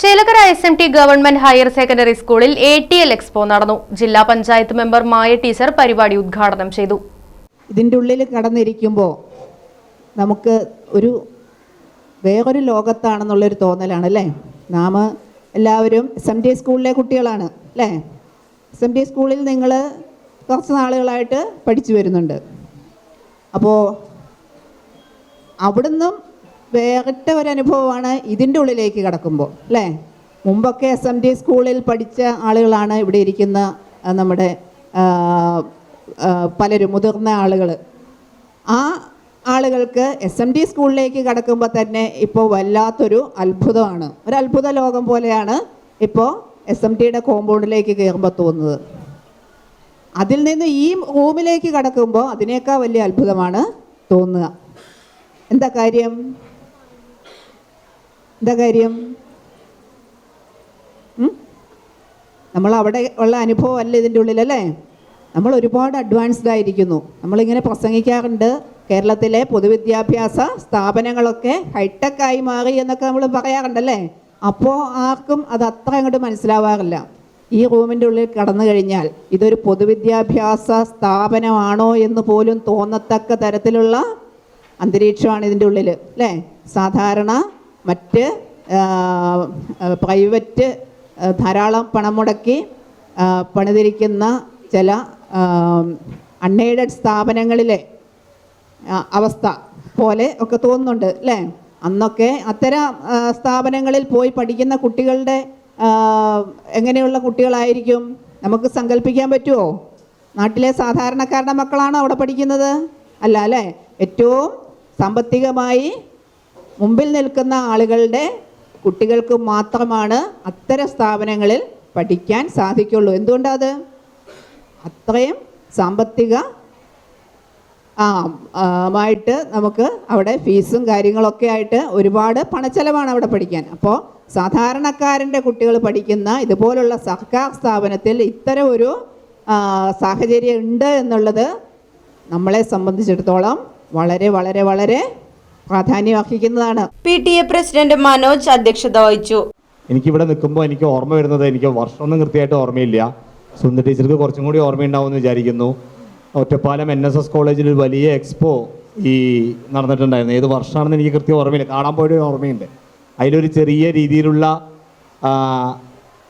Chelakkara S M T government higher secondary സ്കൂളിൽ A T L expo നടന്നു. ജില്ലാ panchayat member മായ teacher പരിപാടി ഉദ്ഘാടനം ചെയ്തു. ഇതിന്റെ ഉള്ളിൽ കടന്നിരിക്കുമ്പോൾ നമുക്ക് ഒരു വേറൊരു ലോകത്താണെന്നുള്ളൊരു തോന്നലാണ് അല്ലേ? നാം എല്ലാവരും എസ് എം ടി സ്കൂളിലെ കുട്ടികളാണ് അല്ലേ? എസ് എം ടി സ്കൂളിൽ നിങ്ങൾ കുറച്ച് നാളുകളായിട്ട് പഠിച്ചു വരുന്നുണ്ട്. അപ്പോൾ അവിടുന്നും വേറിട്ട ഒരു അനുഭവമാണ് ഇതിന്റെ ഉള്ളിലേക്ക് കടക്കുമ്പോൾ അല്ലേ? മുമ്പൊക്കെ എസ് എം ഡി സ്കൂളിൽ പഠിച്ച ആളുകളാണ് ഇവിടെ ഇരിക്കുന്ന നമ്മുടെ പലരും മുതിർന്ന ആളുകൾ. ആ ആളുകൾക്ക് എസ് എം ഡി സ്കൂളിലേക്ക് കടക്കുമ്പോൾ തന്നെ ഇപ്പോൾ വല്ലാത്തൊരു അത്ഭുതമാണ്. ഒരു അത്ഭുത ലോകം പോലെയാണ് ഇപ്പോൾ എസ് എം ടിയുടെ കോമ്പൗണ്ടിലേക്ക് കയറുമ്പോൾ തോന്നുന്നത്. അതിൽ നിന്ന് ഈ റൂമിലേക്ക് കടക്കുമ്പോൾ അതിനേക്കാൾ വലിയ അത്ഭുതമാണ് തോന്നുക. എന്താ കാര്യം? എന്താ കാര്യം? നമ്മൾ അവിടെ ഉള്ള അനുഭവം അല്ല ഇതിന്റെ ഉള്ളിലല്ലേ? നമ്മൾ ഒരുപാട് അഡ്വാൻസ്ഡ് ആയിരിക്കുന്നു. നമ്മളിങ്ങനെ പ്രസംഗിക്കാറുണ്ട്. കേരളത്തിലെ പൊതുവിദ്യാഭ്യാസ സ്ഥാപനങ്ങളൊക്കെ ഹൈടെക്കായി മാറി എന്നൊക്കെ നമ്മൾ പറയാറുണ്ടല്ലേ? അപ്പോൾ ആർക്കും അത് അത്ര അങ്ങോട്ട് മനസ്സിലാവാറില്ല. ഈ റൂമിന്റെ ഉള്ളിൽ കടന്നു കഴിഞ്ഞാൽ ഇതൊരു പൊതുവിദ്യാഭ്യാസ സ്ഥാപനമാണോ എന്ന് പോലും തോന്നത്തക്ക തരത്തിലുള്ള അന്തരീക്ഷമാണ് ഇതിന്റെ ഉള്ളിൽ അല്ലേ? സാധാരണ മറ്റ് പ്രൈവറ്റ് ധാരാളം പണം മുടക്കി പണിതിരിക്കുന്ന ചില അൺഎയ്ഡഡ് സ്ഥാപനങ്ങളിലെ അവസ്ഥ പോലെ ഒക്കെ തോന്നുന്നുണ്ട് അല്ലേ? അന്നൊക്കെ അത്തരം സ്ഥാപനങ്ങളിൽ പോയി പഠിക്കുന്ന കുട്ടികളുടെ എങ്ങനെയുള്ള കുട്ടികളായിരിക്കും? നമുക്ക് സങ്കല്പിക്കാൻ പറ്റുമോ നാട്ടിലെ സാധാരണക്കാരുടെ മക്കളാണോ അവിടെ പഠിക്കുന്നത്? അല്ല അല്ലേ? ഏറ്റവും സാമ്പത്തികമായി മുമ്പിൽ നിൽക്കുന്ന ആളുകളുടെ കുട്ടികൾക്ക് മാത്രമാണ് അത്തരം സ്ഥാപനങ്ങളിൽ പഠിക്കാൻ സാധിക്കുള്ളൂ. എന്തുകൊണ്ടത്? അത്രയും സാമ്പത്തിക ആ ആ, നമുക്ക് അവിടെ ഫീസും കാര്യങ്ങളൊക്കെ ആയിട്ട് ഒരുപാട് പണച്ചെലവാണ് അവിടെ പഠിക്കാൻ. അപ്പോൾ സാധാരണക്കാരന്റെ കുട്ടികൾ പഠിക്കുന്ന ഇതുപോലുള്ള സർക്കാർ സ്ഥാപനത്തിൽ ഇത്തരം ഒരു സാഹചര്യം ഉണ്ട് എന്നുള്ളത് നമ്മളെ സംബന്ധിച്ചിടത്തോളം വളരെ വളരെ വളരെ പ്രാധാന്യം അർഹിക്കുന്നതാണ് P T A president Manoj അധ്യക്ഷത വഹിച്ചു. എനിക്ക് ഇവിടെ നിൽക്കുമ്പോൾ എനിക്ക് ഓർമ്മ വരുന്നത് എനിക്ക് വർഷമൊന്നും കൃത്യമായിട്ട് ഓർമ്മയില്ല. സുന്ദർ ടീച്ചർക്ക് കുറച്ചും കൂടി ഓർമ്മയുണ്ടാവുമെന്ന് വിചാരിക്കുന്നു. ഒറ്റപ്പാലം എൻ എസ് എസ് കോളേജിൽ ഒരു വലിയ എക്സ്പോ ഈ നടന്നിട്ടുണ്ടായിരുന്നു. ഏത് വർഷമാണെന്ന് എനിക്ക് കൃത്യം ഓർമ്മയില്ല. കാണാൻ പോയൊരു ഓർമ്മയുണ്ട്. അതിലൊരു ചെറിയ രീതിയിലുള്ള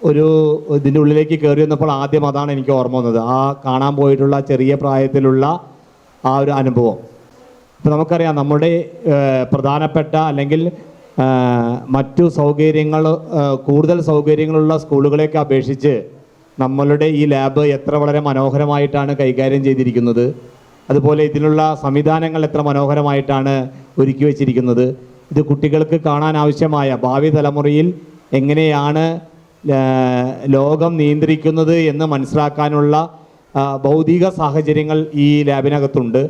ഒരു ഇതിന്റെ ഉള്ളിലേക്ക് കയറി വന്നപ്പോൾ ആദ്യം അതാണ് എനിക്ക് ഓർമ്മ വന്നത്. ആ കാണാൻ പോയിട്ടുള്ള ചെറിയ പ്രായത്തിലുള്ള ആ ഒരു അനുഭവം. ഇപ്പം നമുക്കറിയാം നമ്മുടെ പ്രധാനപ്പെട്ട അല്ലെങ്കിൽ മറ്റു സൗകര്യങ്ങൾ കൂടുതൽ സൗകര്യങ്ങളുള്ള സ്കൂളുകളെയൊക്കെ അപേക്ഷിച്ച് നമ്മളുടെ ഈ ലാബ് എത്ര വളരെ മനോഹരമായിട്ടാണ് കൈകാര്യം ചെയ്തിരിക്കുന്നത്. അതുപോലെ ഇതിനുള്ള സംവിധാനങ്ങൾ എത്ര മനോഹരമായിട്ടാണ് ഒരുക്കി വച്ചിരിക്കുന്നത്. ഇത് കുട്ടികൾക്ക് കാണാൻ ആവശ്യമായ ഭാവി തലമുറയിൽ എങ്ങനെയാണ് ലോകം നിയന്ത്രിക്കുന്നത് എന്ന് മനസ്സിലാക്കാനുള്ള ഭൗതിക സാഹചര്യങ്ങൾ ഈ ലാബിനകത്തുണ്ട്.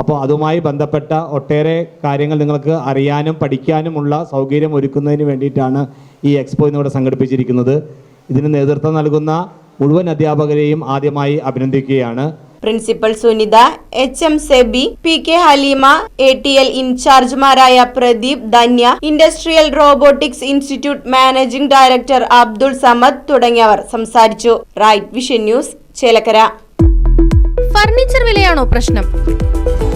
അപ്പോൾ അതുമായി ബന്ധപ്പെട്ട ഒട്ടേറെ കാര്യങ്ങൾ നിങ്ങൾക്ക് അറിയാനും പഠിക്കാനുമുള്ള സൗകര്യം ഒരുക്കുന്നതിന് വേണ്ടിയിട്ടാണ് ഈ എക്സ്പോ ഇന്നിവിടെ സംഘടിപ്പിച്ചിരിക്കുന്നത്. ഇതിന് നേതൃത്വം നൽകുന്ന മുഴുവൻ അധ്യാപകരെയും ആദ്യമായി അഭിനന്ദിക്കുകയാണ്. Principal Sunitha H M Sebi P K Haleema A T L ഇൻചാർജ്മാരായ Pradeep Dhanya industrial robotics institute managing director Abdul Samad തുടങ്ങിയവർ സംസാരിച്ചു. Right vision news Chelakkara. Furniture വിലയാണോ പ്രശ്നം?